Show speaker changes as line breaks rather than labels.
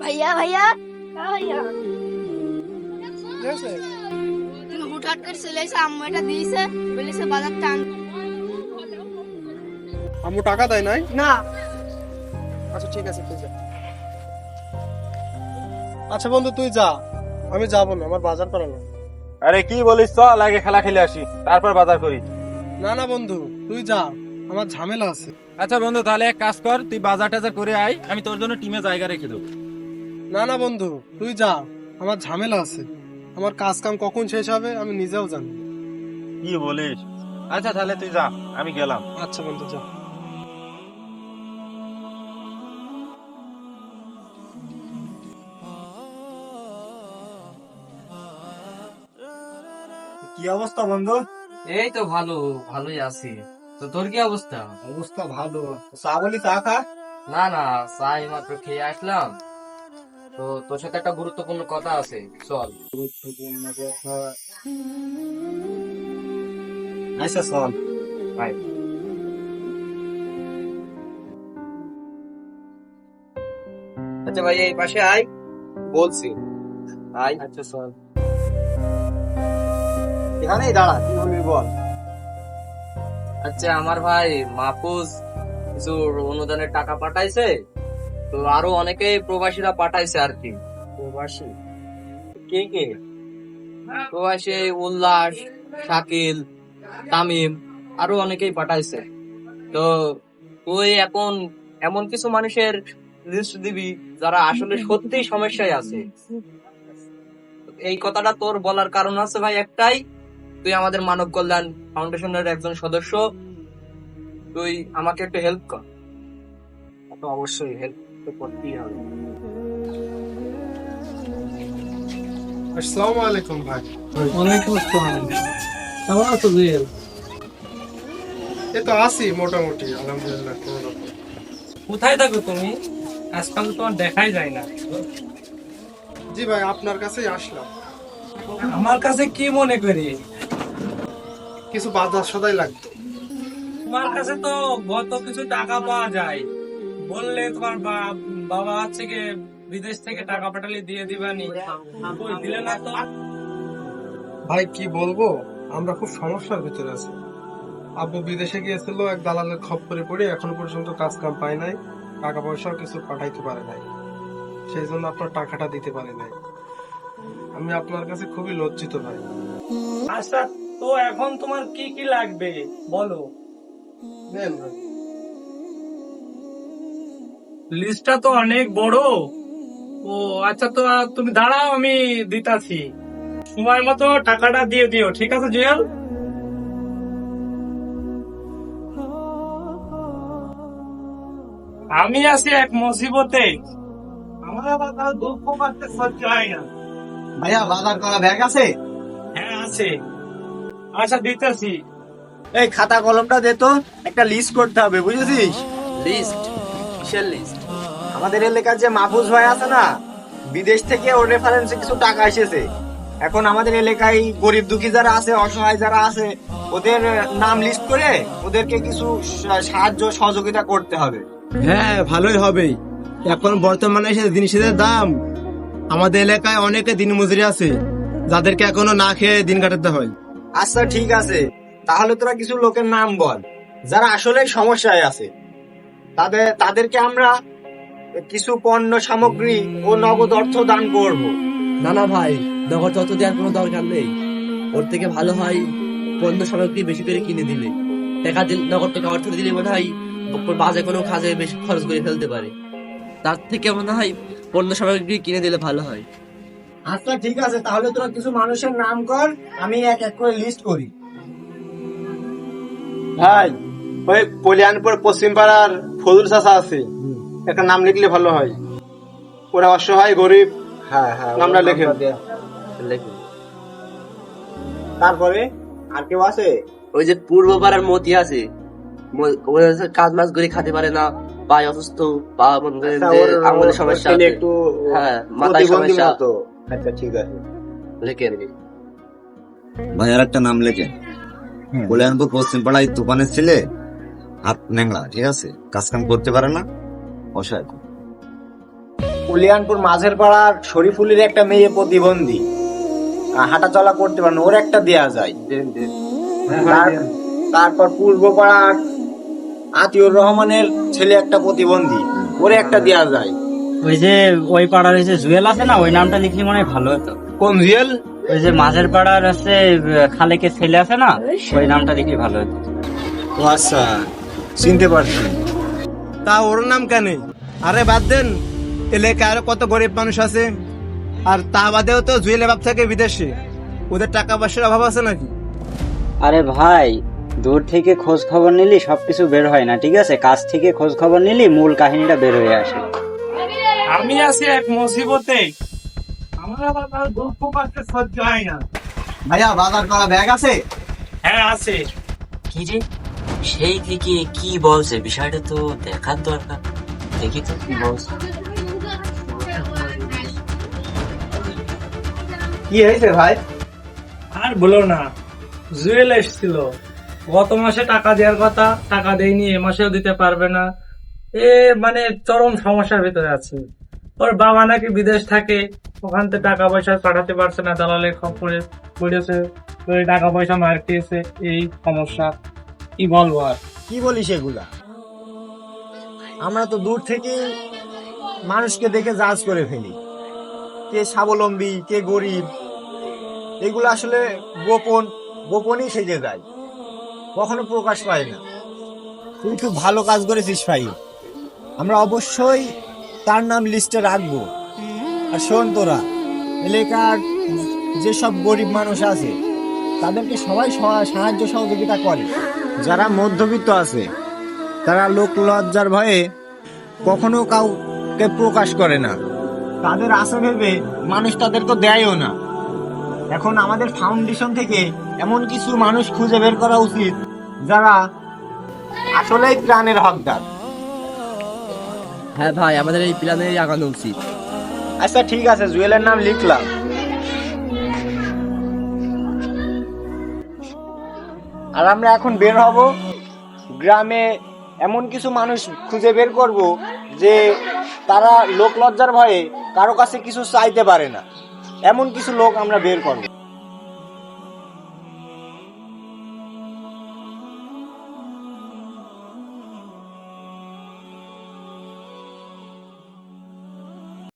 ভাইয়া ভাইয়া। হ্যাঁ ভাইয়া।
ঠিক আছে
তুমি হুটহাট করে চলে এসে আম্মু এটা দিয়েছে বলেছে বাজার টান।
আম্মু টাকা দেয় নাই?
না।
আচ্ছা ঠিক আছে তুই যা। আচ্ছা বন্ধু তুই যা। আমি যাব না আমার বাজার করা
আরে কি বলিস চল আগে খেলা খেলে আসি তারপর বাজার করি।
না না বন্ধু তুই যা। আমার ঝামেলা আছে।
আচ্ছা বন্ধু তাহলে এক কাজ কর তুই বাজার টাজার করে আয় আমি তোর জন্য টিমে জায়গা রেখে দেবো।
না না বন্ধু তুই যা আমার ঝামেলা আছে। আমার কাজ কাম কখন শেষ হবে আমি নিজেও জানি।
কি বলিস? আচ্ছা তাহলে তুই যা আমি গেলাম।
আচ্ছা বন্ধু যা।
কি অবস্থা বন্ধু?
এই তো ভালো ভালোই আছি। তো তোর কি অবস্থা?
অবস্থা ভালো। চা বলি চা খা?
না না চাই মাত্র খেয়ে আসলাম। তো তোর সাথে একটা গুরুত্বপূর্ণ কথা আছে চল। গুরুত্বপূর্ণ কথা?
আচ্ছা চল।
ভাই আচ্ছা ভাই এই পাশে আয়। বলছি। আয়।
আচ্ছা চল।
এখানেই দাঁড়া কি বলবি বল?
আচ্ছা আমার ভাই মাহফুজ কিছু অনুদানের টাকা পাঠাইছে তো আরও অনেকে প্রবাসীরা পাঠাইছে আর কি। প্রবাসী? কে কে? প্রবাসী উল্লাস শাকিল তামিম আরও অনেকেই পাঠাইছে। তো তুই এখন এমন কিছু মানুষের লিস্ট দিবি যারা আসলে সত্যিই সমস্যায় আছে? এই কথাটা তোর বলার কারণ আছে ভাই একটাই তুই আমাদের মানব কল্যাণ ফাউন্ডেশনের একজন সদস্য তুই আমাকে একটু হেল্প কর। তো অবশ্যই হেল্প তো করতেই হবে।
আসসালামু আলাইকুম ভাই।
ওয়ালাইকুম আসসালাম। কেমন আছো জুয়েল?
এই তো আছি মোটামুটি আলহামদুলিল্লাহ কোনো রকম।
কোথায় থাকো তুমি? আজকাল তো তোমার দেখাই যায় না।
জি ভাই আপনার কাছেই আসলাম।
আমার কাছে কি মনে করি?
কিছু বাজার সদাই লাগতো।
তোমার কাছে তো গত কিছু টাকা পাওয়া যায়। বললে তোমার বাবা থেকে বিদেশ থেকে টাকা পাঠালে দিয়ে দিবানি দিলে না তো?
ভাই কি বলব? আমরা খুব সমস্যার ভিতরে আছি। আব্বু বিদেশে গিয়েছিল এক দালালের খপ্পরে পড়ে এখনও পর্যন্ত কাজ কাম পায় নাই টাকা পয়সাও কিছু পাঠাইতে পারে নাই। সেই জন্য আপনার টাকাটা দিতে পারে নাই। আমি আপনার কাছে খুবই লজ্জিত ভাই।
আচ্ছা তো এখন তোমার কি কি লাগবে? বলো। লিস্টটা তো অনেক বড়। ও আচ্ছা তো তুমি দাঁড়াও আমি দিতাছি। সময় মতো টাকাটা দিয়ে দিও ঠিক আছে জুয়েল? আমি আছি এক মুসিবতে। আমার আবার তার দুঃখ পাচ্ছে সহ্য হয় না।
ভাইয়া বাজার করা ব্যাগ আছে?
হ্যাঁ আছে। আচ্ছা দিতেছি।
এই খাতা কলমটা দে তো একটা লিস্ট করতে হবে বুঝেছিস?
লিস্ট কিসের লিস্ট
আমাদের এলাকার যে মাহফুজ ভাই আছে না বিদেশ থেকে ওর রেফারেন্সে কিছু টাকা এসেছে। এখন আমাদের এলাকায় গরিব দুঃখী যারা আছে অসহায় যারা আছে ওদের নাম লিস্ট করে ওদেরকে কিছু সা- সাহায্য সহযোগিতা করতে হবে।
হ্যাঁ ভালোই হবে। এখন বর্তমানে এসে জিনিসের দাম আমাদের এলাকায় অনেকে দিন মজুরি আছে যাদেরকে এখনও না খেয়ে দিন কাটাতে হয়।
আচ্ছা ঠিক আছে। তাহলে তোরা কিছু লোকের নাম বল, যারা আসলে সমস্যায় আছে। তাদের, তাদেরকে আমরা কিছু পণ্য, সামগ্রী ও নগদ অর্থ দান করব।
না না ভাই, নগদ তত দেওয়ার কোনো দরকার নেই। ওর থেকে ভালো হয় পণ্য, সামগ্রী বেশি করে কিনে দিলে। টাকা দিলে, নগদ টাকা অর্থ দিলে মনে হয় বাজে কোনো কাজে বেশি খরচ করে ফেলতে পারে। তার থেকে মনে হয় পণ্য, সামগ্রী কিনে দিলে ভালো হয়।
আচ্ছা ঠিক আছে তাহলে তোরা কিছু মানুষের নাম কর আমি এক এক করে লিস্ট করি।
ভাই ওই কল্যাণপুর পশ্চিম পাড়ার ফজল চাষা আছে একটা নাম লিখলে ভালো হয়। ওরা অসহায় গরিব
হ্যাঁ হ্যাঁ
নামটা লেখেন।
লেখুন।
তারপরে আর কেউ আছে?
ওই যে পূর্ব পাড়ার মতি আছে কাজ মাছ করে খেতে পারে না পায়ে অসুস্থ পা
আচ্ছা,
আঙুলের সমস্যা
একটু
হ্যাঁ মাথায় সমস্যা।
আচ্ছা ঠিক আছে।
লেখেন
ভাই আর একটা নাম লেখেন কল্যাণপুর পশ্চিম পাড়ায় তুফানের ছেলে হাত ন্যাংলা ঠিক আছে? কাজ কাম করতে পারে না। অসহায় খুব।
কলিয়ানপুর মাঝের পাড়ার শরীফুলের একটা মেয়ে প্রতিবন্ধী। আহ, হাঁটাচলা করতে পারে না ওর একটা দেয়া যায়। তার- তারপর পূর্ব পাড়ার আতিউর রহমানের ছেলে একটা প্রতিবন্ধী ওরে একটা দেয়া যায়।
ওই যে ওই পাড়ার ওই যে জুয়েল আছে না ওই নামটা লিখলে মনে হয় ভালো হতো।
কোন জুয়েল?
ওই যে মাঝের পাড়ার হচ্ছে খালেকে ছেলে আছে না ওই নামটা লিখলে ভালো হতো।
ও আচ্ছা চিনতে পারছি।
তা ওর নাম কেন? আরে বাদ দেন এলাকায় আরও কত গরিব মানুষ আছে আর তা বাদেও তো জুয়েলের বাপ থাকে বিদেশে। ওদের টাকা পয়সার অভাব আছে নাকি?
আরে ভাই দূর থেকে খোঁজ খবর নিলি সবকিছু বের হয় না ঠিক আছে? কাছ থেকে খোঁজ খবর নিলি মূল কাহিনীটা বের হয়ে আসে।
আমি আছি এক মুসিবতে। আমার আবার তার দুঃখ পাচ্ছে সহ্য হয় না।
ভাইয়া বাজার করা ব্যাগ আছে?
হ্যাঁ আছে।
কি রে সেই দিকে কি বলছে? বিষয়টা তো দেখার দরকার। দেখি তো কি বলছে।
কি হয়েছে ভাই?
আর বলো না জুয়েল এসেছিল। গত মাসে টাকা দেওয়ার কথা টাকা দেয়নি এ মাসেও দিতে পারবে না। এ মানে চরম সমস্যার ভিতরে আছে। ওর বাবা নাকি বিদেশ থাকে, ওখান থেকে টাকা পয়সা পাঠাতে পারছে না দালালের খবরে পড়েছে টাকা পয়সা মার খেয়েছে, এই সমস্যা। কি বলব আর?
কি বলিস এগুলা? আমরা তো দূর থেকে মানুষকে দেখে জাজ করে ফেলি। কে স্বাবলম্বী, কে গরিব, এগুলো আসলে গোপন, গোপনই সেজে যায়। কখনো প্রকাশ পায় না। তুই খুব ভালো কাজ করেছিস ভাই আমরা অবশ্যই তার নাম লিস্টে রাখব। আর শোন তোরা, এলাকার যেসব গরিব মানুষ আছে, তাদেরকে সবাই সাহায্য সহযোগিতা করে। যারা মধ্যবিত্ত আছে, তারা লোক লজ্জার ভয়ে কখনো কাউকে প্রকাশ করে না। তাদের আশা ভেবে মানুষ তাদেরকে দেয়ও না। এখন আমাদের ফাউন্ডেশন থেকে এমন কিছু মানুষ খুঁজে বের করা উচিত, যারা আসলেই প্রাণের হকদার।
হ্যাঁ ভাই, আমাদের এই প্ল্যানে আগানো উচিত।
আচ্ছা ঠিক আছে, জুয়েলের নাম লিখলাম। আর আমরা এখন বের হব গ্রামে। এমন কিছু মানুষ খুঁজে বের করব যে তারা লোক লজ্জার ভয়ে কারও কাছে কিছু চাইতে পারে না। এমন কিছু লোক আমরা বের করব।